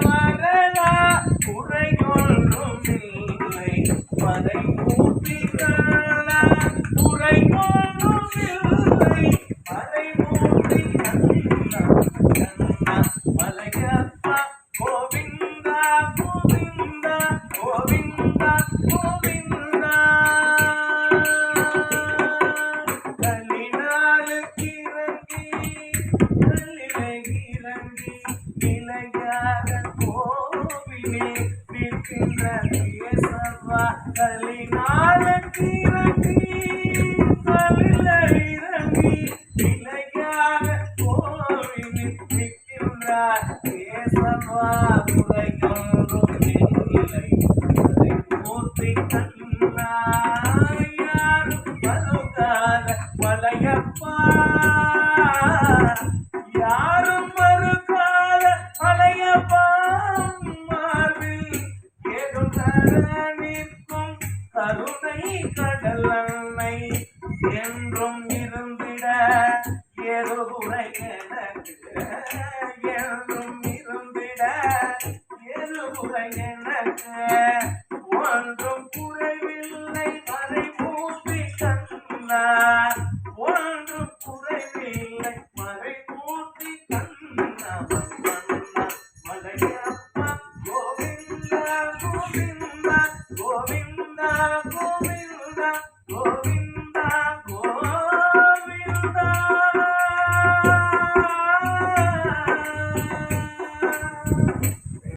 மரலா குறையொன்றும் இல்லை. மதை கூட்டினார் மேலே நிற்கின்ற சர்வாக்களை நாளுக்கு இறங்கி தலில இறங்கி நிலையாக கோவிலில் நிற்கின்றார் சர்வா உலகம் நிலை மூர்த்தி கண்ணாயாரும் யாரும் மறுக்காத வளையப்பா ஏதோ குறை எனக்கு என்றும் இருந்திட ஏதோ குறை எனக்கு ஒன்றும் குறைவில்லை மறை மூர்த்தி கண்ணா ஒன்றும் குறைவில்லை மறை மூர்த்தி கண்ணா மலையப்பா கோவிந்தா கோவிந்தா கோவிந்தா கோவிந்தா